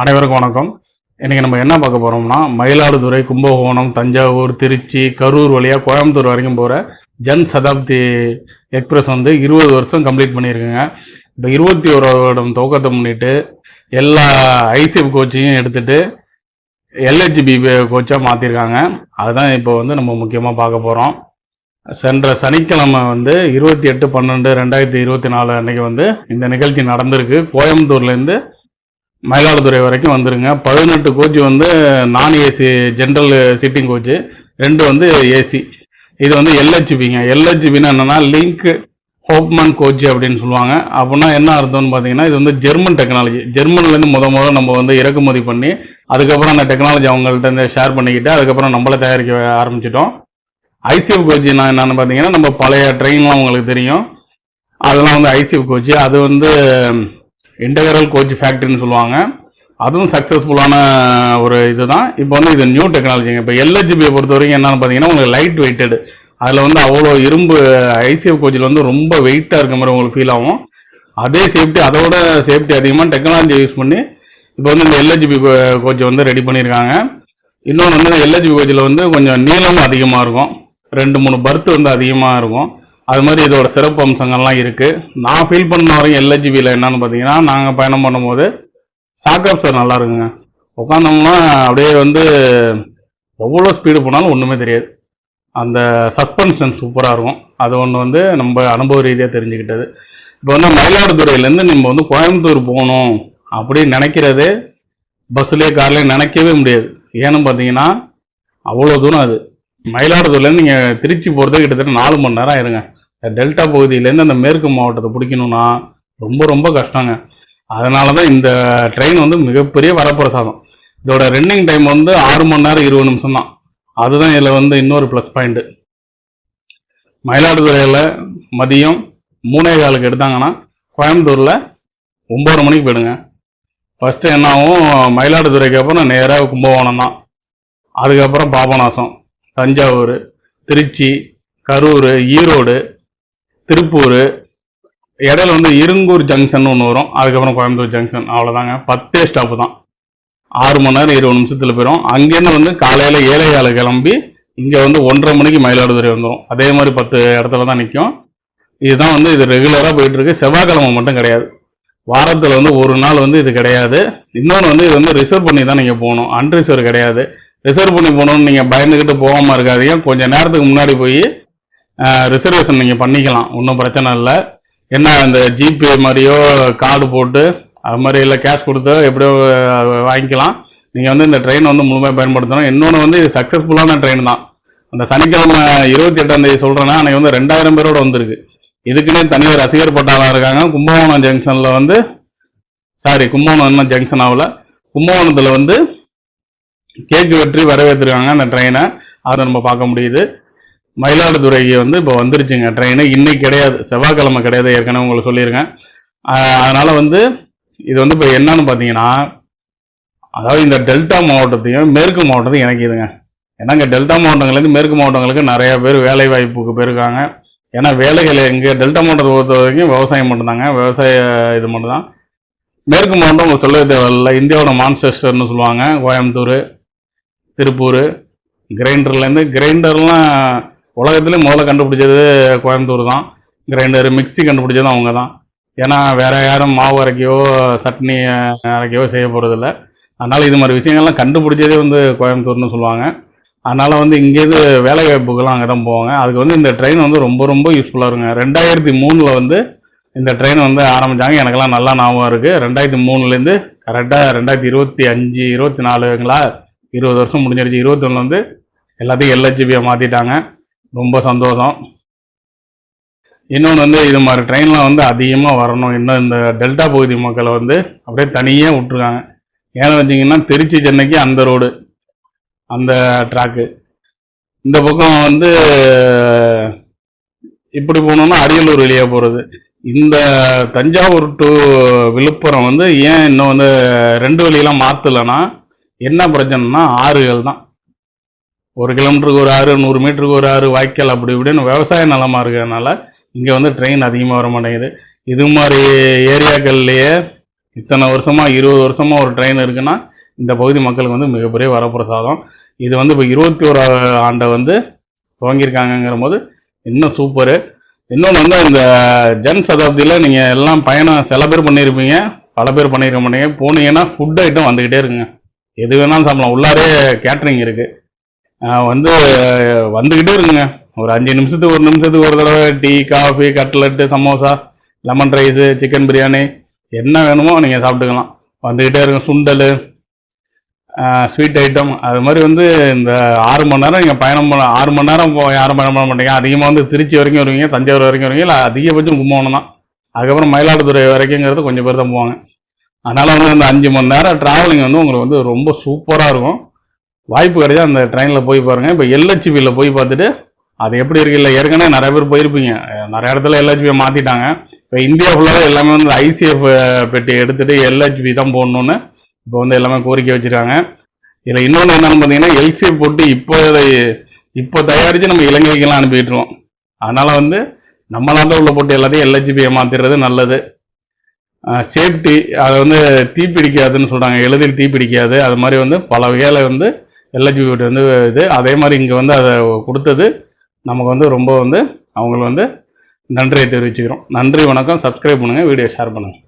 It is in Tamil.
அனைவருக்கும் வணக்கம். இன்றைக்கி நம்ம என்ன பார்க்க போகிறோம்னா மயிலாடுதுறை கும்பகோணம் தஞ்சாவூர் திருச்சி கரூர் வழியாக கோயம்புத்தூர் வரைக்கும் போகிற ஜன் சதாப்தி எக்ஸ்பிரஸ் வந்து இருபது வருஷம் கம்ப்ளீட் பண்ணியிருக்குங்க. இப்போ இருபத்தி ஓராவிடம் துவக்கத்தை முன்னிட்டு எல்லா ஐசிஎஃப் கோச்சையும் எடுத்துட்டு எல்ஹெச்பி கோச்சாக மாற்றிருக்காங்க அதுதான் இப்போ வந்து நம்ம முக்கியமாக பார்க்க போகிறோம் சென்ற சனிக்கிழமை வந்து இருபத்தி எட்டு பன்னெண்டு ரெண்டாயிரத்தி இருபத்தி நாலு அன்னைக்கு வந்து இந்த நிகழ்ச்சி நடந்திருக்கு. கோயம்புத்தூர்லேருந்து மயிலாடுதுறை வரைக்கும் வந்துருங்க. பதினெட்டு கோச்சு வந்து நான் ஏசி ஜென்ரல் சீட்டிங் கோச்சு ரெண்டு வந்து ஏசி இது வந்து எல்ஹெச்பிங்க எல்ஹெச்பின்னா என்னன்னா லிங்க் ஹோப்மேன் கோச் அப்படின்னு சொல்லுவாங்க. அப்படின்னா என்ன அர்த்தம்னு பார்த்தீங்கன்னா இது வந்து ஜெர்மன் டெக்னாலஜி ஜெர்மன்லேருந்து முத முத நம்ம வந்து இறக்குமதி பண்ணி அதுக்கப்புறம் அந்த டெக்னாலஜி அவங்கள்ட்ட இருந்து ஷேர் பண்ணிக்கிட்டு அதுக்கப்புறம் நம்மளே தயாரிக்க ஆரம்பிச்சிட்டோம். ஐசிஎஃப் கோச்சு நான் என்னென்னு பார்த்தீங்கன்னா நம்ம பழைய ட்ரெயின்லாம் உங்களுக்கு தெரியும். அதெல்லாம் வந்து ஐசிஎஃப் கோச்சு அது வந்து இன்டகரல் கோச் ஃபேக்ட்ரின்னு சொல்லுவாங்க. அதுவும் சக்ஸஸ்ஃபுல்லான ஒரு இதுதான். இப்போ வந்து இது நியூ டெக்னாலஜிங்க இப்போ எல்ஹெச்பியை பொறுத்த வரைக்கும் என்னென்னு பார்த்தீங்கன்னா உங்களுக்கு லைட் வெயிட்டடு அதில் வந்து அவ்வளோ இரும்பு ஐசிஎஃப் கோச்சில் வந்து ரொம்ப வெயிட்டாக இருக்க மாதிரி உங்களுக்கு ஃபீல் ஆகும். அதே சேஃப்டி அதோட சேஃப்டி அதிகமாக டெக்னாலஜி யூஸ் பண்ணி இப்போ வந்து இந்த எல்ஹெச்பி கோச்சை வந்து ரெடி பண்ணியிருக்காங்க. இன்னொன்று வந்து எல்ஹெச்பி கோச்சில் வந்து கொஞ்சம் நீளமும் அதிகமாக இருக்கும். ரெண்டு மூணு பர்த் வந்து அதிகமாக இருக்கும். அது மாதிரி இதோட சிறப்பு அம்சங்கள்லாம் இருக்குது நான் ஃபீல் பண்ண வரையும் எல்ஹெச்பியில் என்னன்னு பார்த்தீங்கன்னா நாங்கள் பயணம் பண்ணும்போது சாக்கப் சார் நல்லா இருக்குங்க. உட்காந்தோம்னா அப்படியே வந்து எவ்வளோ ஸ்பீடு போனாலும் ஒன்றுமே தெரியாது. அந்த சஸ்பென்ஷன் சூப்பராக இருக்கும். அது ஒன்று வந்து நம்ம அனுபவ ரீதியாக தெரிஞ்சுக்கிட்டது. இப்போ வந்து மயிலாடுதுறையிலேருந்து நம்ம வந்து கோயம்புத்தூர் போகணும் அப்படின்னு நினைக்கிறதே பஸ்ஸுலேயே கார்லேயே நினைக்கவே முடியாது. ஏன்னு பார்த்தீங்கன்னா அவ்வளோ தூரம் அது. மயிலாடுதுறையிலேருந்து நீங்கள் திருச்சி போகிறதுக்கு கிட்டத்தட்ட நாலு மணி நேரம் ஆயிருங்க. டெல்டா பகுதியிலேருந்து அந்த மேற்கு மாவட்டத்தை பிடிக்கணும்னா ரொம்ப ரொம்ப கஷ்டங்க. அதனால தான் இந்த ட்ரெயின் வந்து மிகப்பெரிய வரப்பிரசாதம். இதோட ரன்னிங் டைம் வந்து ஆறு மணி நேரம் இருபது நிமிஷம் தான் அதுதான் இதில் வந்து இன்னொரு ப்ளஸ் பாயிண்ட்டு மயிலாடுதுறையில் மதியம் மூணே காலுக்கு எடுத்தாங்கன்னா கோயம்புத்தூரில் ஒம்பது மணிக்கு போயிடுங்க. ஃபஸ்ட்டு என்ன ஆகும்? மயிலாடுதுறைக்கு அப்புறம் நேராக கும்பகோணம் தான் அதுக்கப்புறம் பாபநாசம் தஞ்சாவூர் திருச்சி கரூர் ஈரோடு திருப்பூர் இடையில வந்து இருங்கூர் ஜங்ஷன் ஒன்று வரும். அதுக்கப்புறம் கோயம்புத்தூர் ஜங்ஷன் அவ்வளோதாங்க பத்தே ஸ்டாப்பு தான். ஆறு மணி நேரம் இருபது நிமிஷத்தில் போயிடும் அங்கேருந்து வந்து காலையில் ஏழை கால கிளம்பி இங்கே வந்து ஒன்றரை மணிக்கு மயிலாடுதுறை வந்துடும் அதே மாதிரி பத்து இடத்துல தான் நிற்கும் இதுதான் வந்து இது ரெகுலராக போயிட்டுருக்கு. செவ்வாய்க்கிழமை மட்டும் கிடையாது. வாரத்தில் வந்து ஒரு நாள் வந்து இது கிடையாது. இன்னொன்று வந்து இது வந்து ரிசர்வ் பண்ணி தான் நீங்கள் போகணும். அன்ரிசர்வ் கிடையாது. ரிசர்வ் பண்ணி போகணும்னு நீங்கள் பயந்துக்கிட்டு போகாமல் இருக்காதீங்க. கொஞ்சம் நேரத்துக்கு முன்னாடி போய் ரிசர்வேஷன் நீங்கள் பண்ணிக்கலாம். ஒன்றும் பிரச்சனை இல்லை. என்ன இந்த ஜிபே மாதிரியோ கார்டு போட்டு அது மாதிரி இல்லை கேஷ் கொடுத்து எப்படியோ வாங்கிக்கலாம். நீங்கள் வந்து இந்த ட்ரெயின் வந்து முழுமையாக பயன்படுத்தணும். இன்னொன்று வந்து இது சக்ஸஸ்ஃபுல்லான ட்ரெயின் தான். அந்த சனிக்கிழமை இருபத்தி எட்டாம் தேதி சொல்கிறேன்னா அன்றைக்கி வந்து ரெண்டாயிரம் பேரோட வந்திருக்கு. இதுக்குன்னே தனி ரசிகர் பட்டாளம் இருக்காங்க. கும்பகோணம் ஜங்ஷனில் வந்து சாரி கும்பகோணம் இன்னும் ஜங்ஷன் ஆகல. கும்பகோணத்தில் வந்து கேக்கு வெற்றி வரவேற்றிருக்காங்க அந்த ட்ரெயினை அதை நம்ம பார்க்க முடியுது. மயிலாடுதுறைக்கு வந்து இப்போ வந்துருச்சுங்க. ட்ரெயின் இன்னைக்கு கிடையாது. செவ்வாய்க்கிழமை கிடையாது. ஏற்கனவே உங்களுக்கு சொல்லியிருக்கேன். அதனால் வந்து இது வந்து இப்போ என்னன்னு பார்த்தீங்கன்னா அதாவது இந்த டெல்டா மாவட்டத்தையும் மேற்கு மாவட்டத்தையும் இணைக்கிதுங்க. ஏன்னா டெல்டா மாவட்டங்கள்லேருந்து மேற்கு மாவட்டங்களுக்கு நிறைய பேர் வேலை வாய்ப்புக்கு போயிருக்காங்க. ஏன்னா வேலைகள் எங்கே டெல்டா மாவட்டத்தை பொறுத்த வரைக்கும் விவசாயம் மட்டும்தாங்க. விவசாய இது மட்டும்தான். மேற்கு மாவட்டம் உங்களுக்கு சொல்லவே தேவையில்ல. இந்தியாவோட மான்செஸ்டர்னு சொல்லுவாங்க. கோயம்புத்தூர் திருப்பூர் கிரைண்டர்லேருந்து கிரைண்டர்லாம் உலகத்துலேயும் முதல்ல கண்டுபிடிச்சது கோயம்புத்தூர் தான். கிரைண்டர் மிக்ஸி கண்டுபிடிச்சதும் அவங்க தான். ஏன்னா வேறு யாரும் மாவு அரைக்கையோ சட்னி அரைக்கவோ செய்ய போகிறதில்ல அதனால் இது மாதிரி விஷயங்கள்லாம் கண்டுபிடிச்சதே வந்து கோயம்புத்தூர்னு சொல்லுவாங்க. அதனால் வந்து இங்கேருந்து வேலை வாய்ப்புக்கெல்லாம் அங்கே தான் போவாங்க. அதுக்கு வந்து இந்த ட்ரெயின் வந்து ரொம்ப ரொம்ப யூஸ்ஃபுல்லாக இருக்குங்க. ரெண்டாயிரத்தி மூணில் வந்து இந்த ட்ரெயின் வந்து ஆரம்பித்தாங்க எனக்கெல்லாம் நல்லா ஞாபகம் இருக்குது ரெண்டாயிரத்தி மூணுலேருந்து கரெக்டாக ரெண்டாயிரத்தி இருபத்தி அஞ்சு இருபத்தி நாலுங்களா? இருபது வருஷம் முடிஞ்சிருச்சு. இருபத்தொன்னு வந்து எல்லாத்தையும் எல்ஹெச்பியை மாற்றிட்டாங்க ரொம்ப சந்தோஷம். இன்னொன்று வந்து இது மாதிரி ட்ரெயின்லாம் வந்து அதிகமாக வரணும். இன்னும் இந்த டெல்டா பகுதி மக்களை வந்து அப்படியே தனியாக விட்ருக்காங்க ஏன்னு வச்சிங்கன்னா திருச்சி சென்னைக்கு அந்த ரோடு அந்த ட்ராக்கு இந்த பக்கம் வந்து இப்படி போகணுன்னா அரியலூர் வழியாக போகிறது இந்த தஞ்சாவூர் டு விழுப்புரம் வந்து ஏன் இன்னும் வந்து ரெண்டு வழியெல்லாம் மாற்றலைன்னா என்ன பிரச்சனைனா ஆறுகள் தான். ஒரு கிலோமீட்டருக்கு ஒரு ஆறு நூறு மீட்டருக்கு ஒரு ஆறு வாய்க்கால் அப்படி இப்படின்னு விவசாய நிலமாக இருக்கிறதுனால இங்கே வந்து ட்ரெயின் அதிகமாக வர மாட்டேங்குது. இது மாதிரி ஏரியாக்கள்லேயே இத்தனை வருஷமாக இருபது வருஷமாக ஒரு ட்ரெயின் இருக்குன்னா இந்த பகுதி மக்களுக்கு வந்து மிகப்பெரிய வரப்பிரசாதம். இது வந்து இப்போ இருபத்தி ஒரு ஆண்டை வந்து துவங்கியிருக்காங்கங்கிற போது இன்னும் சூப்பரு இன்னொன்று வந்து இந்த ஜன் சதாப்தியில் நீங்கள் எல்லாம் பயணம் சில பேர் பண்ணியிருப்பீங்க பல பேர் பண்ணியிருக்க மாட்டீங்க. போனீங்கன்னா ஃபுட் ஐட்டம் வந்துக்கிட்டே இருக்குங்க. எது வேணாலும் சாப்பிடலாம். உள்ளாரே கேட்ரிங் இருக்குது வந்து வந்துக்கிட்டே இருக்குங்க ஒரு அஞ்சு நிமிஷத்துக்கு ஒரு நிமிஷத்துக்கு ஒரு தடவை tea coffee cutlet samosa lemon rice chicken biryani என்ன வேணுமோ நீங்கள் சாப்பிட்டுக்கலாம். வந்துக்கிட்டே இருக்கும் சுண்டல் ஸ்வீட் ஐட்டம் அது மாதிரி வந்து இந்த ஆறு மணி நேரம் நீங்கள் பயணம் பண்ண ஆறு மணி நேரம் போ யாரும் பயணம் பண்ண மாட்டீங்க. அதிகமாக வந்து திருச்சி வரைக்கும் வருவீங்க தஞ்சாவூர் வரைக்கும் வருவீங்க. இல்லை அதிகபட்சம் கும்பகோணம் தான். அதுக்கப்புறம் மயிலாடுதுறை வரைக்குங்கிறது கொஞ்சம் பேர் தான் போவாங்க. அதனால் வந்து அந்த அஞ்சு மணி நேரம் ட்ராவலிங் வந்து உங்களுக்கு வந்து ரொம்ப சூப்பராக இருக்கும். வாய்ப்பு கிடைச்சா அந்த ட்ரெயினில் போய் பாருங்கள் இப்போ எல்ஹெச்பியில் போய் பார்த்துட்டு அது எப்படி இருக்கு? இல்லை ஏற்கனவே நிறைய பேர் போயிருப்பீங்க. நிறைய இடத்துல எல்ஹெச்பியை மாற்றிட்டாங்க இப்போ இந்தியா ஃபுல்லாக எல்லாமே வந்து ஐசிஎஃப் பெட்டி எடுத்துகிட்டு எல்ஹெச்பி தான் போடணுன்னு இப்போ வந்து எல்லாமே கோரிக்கை வச்சுருக்காங்க. இதில் இன்னொன்று என்னென்னு பார்த்தீங்கன்னா எல்சிஎஃப் போட்டு இப்போ இப்போ தயாரித்து நம்ம இலங்கைக்கெல்லாம் அனுப்பிட்டுருவோம் அதனால் வந்து நம்ம நாட்டில் உள்ள போட்டு எல்லாத்தையும் எல்ஹெச்பியை மாற்றிடுறது நல்லது. சேஃப்டி அதை வந்து தீப்பிடிக்காதுன்னு சொல்கிறாங்க எளிதில் தீப்பிடிக்காது. அது மாதிரி வந்து பல வகையில் வந்து எல்ஹெச்பி வந்து இது. அதே மாதிரி இங்கே வந்து அதை கொடுத்தது நமக்கு வந்து ரொம்ப வந்து அவங்களுக்கு வந்து நன்றியை தெரிவிச்சுக்கிறோம். நன்றி வணக்கம். சப்ஸ்கிரைப் பண்ணுங்கள் வீடியோ ஷேர் பண்ணுங்கள்